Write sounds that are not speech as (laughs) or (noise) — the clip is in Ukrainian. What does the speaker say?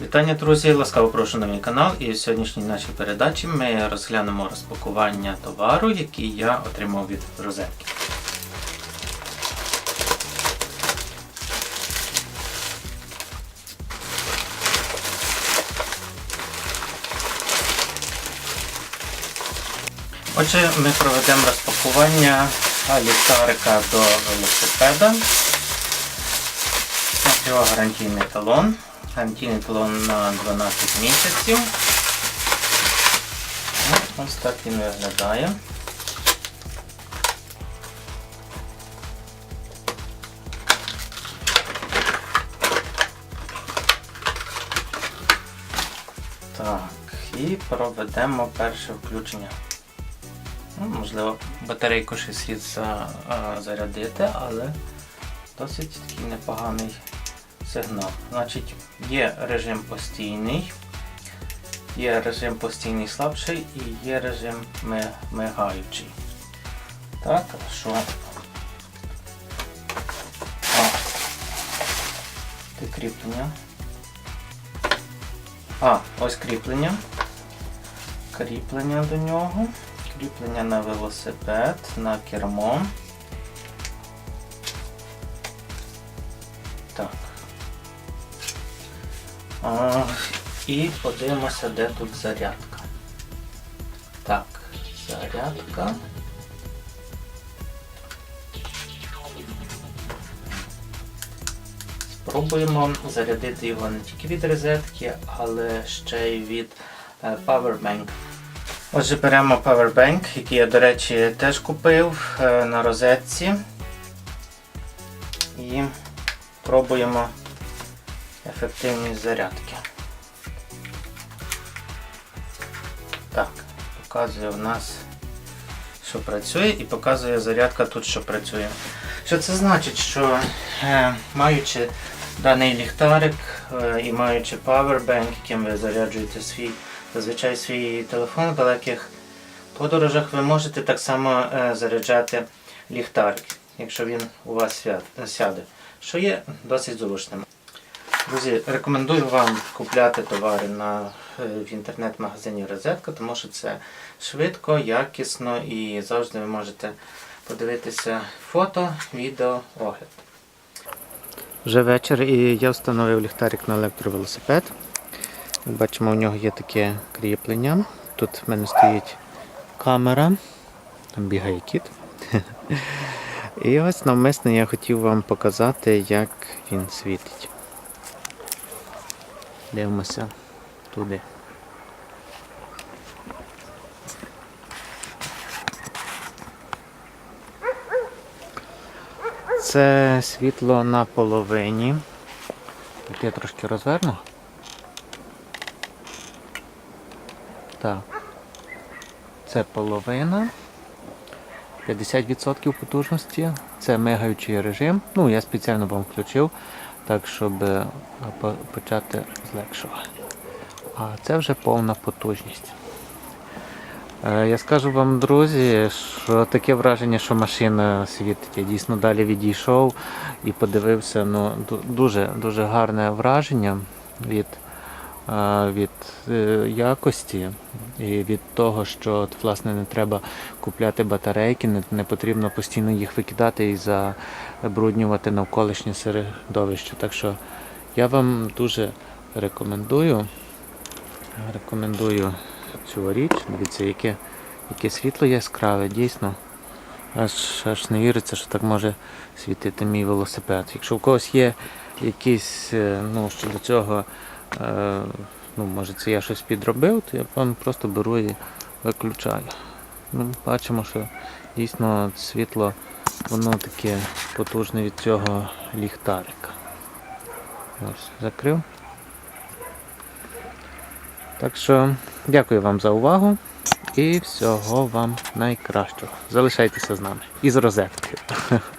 Вітання, друзі! Ласкаво прошу на мій канал. І в сьогоднішній нашій передачі ми розглянемо розпакування товару, який я отримав від розетки. Отже, ми проведемо розпакування ліхтарика до велосипеда. Ось його гарантійний талон. Талон на 12 місяців. Ось так він виглядає. Так, і проведемо перше включення. Ну, можливо, батарейку ще слід зарядити, але досить такий непоганий сигнал. Значить, є режим постійний, є режим постійний слабший і є режим мигаючий. Так, що? Це кріплення. А, ось кріплення. Кріплення до нього. Кріплення на велосипед, на кермо. Так. І подивимося, де тут зарядка. Так, зарядка. Спробуємо зарядити його не тільки від розетки, але ще й від е, Powerbank. Отже, беремо Powerbank, який я, до речі, теж купив е, на розетці. І пробуємо ефективність зарядки. Так, показує в нас, що працює, і показує зарядка тут, що працює. Що це значить, що е, маючи даний ліхтарик е, і маючи Powerbank, яким ви заряджуєте свій, зазвичай свій телефон в далеких подорожах, ви можете так само е, заряджати ліхтарик, якщо він у вас сяде, що є досить зручним. Друзі, рекомендую вам купляти товари на, е, в інтернет-магазині Розетка, тому що це швидко, якісно і завжди ви можете подивитися фото, відео, огляд. Вже вечір і я встановив ліхтарик на електровелосипед. Бачимо, у нього є таке кріплення. Тут в мене стоїть камера, там бігає кіт. (laughs) І ось навмисно я хотів вам показати, як він світить. Дивимося туди. Це світло на половині. Тут я трошки розверну. Так. Це половина. 50% потужності. Це мигаючий режим. Ну, я спеціально вам включив, так щоб е, почати з легшого. А це вже повна потужність. Е, Я скажу вам, друзі, що таке враження, що машина світить. Дійсно далі відійшов і подивився. Ну, дуже, дуже гарне враження від, е, від якості і від того, що власне не треба купляти батарейки, не, не потрібно постійно їх викидати і забруднювати навколишнє середовище. Так що я вам дуже рекомендую. Рекомендую цю річ. Дивіться, яке, яке світло яскраве, дійсно. Аж, аж не віриться, що так може світити мій велосипед. Якщо у когось є якісь, е, ну, щодо цього, е, ну, може це я щось підробив, то я вам просто беру і виключаю. Ну, бачимо, що дійсно світло, воно таке потужне від цього ліхтарика. Ось, закрив. Так що дякую вам за увагу і всього вам найкращого. Залишайтеся з нами і з розеткою. (laughs)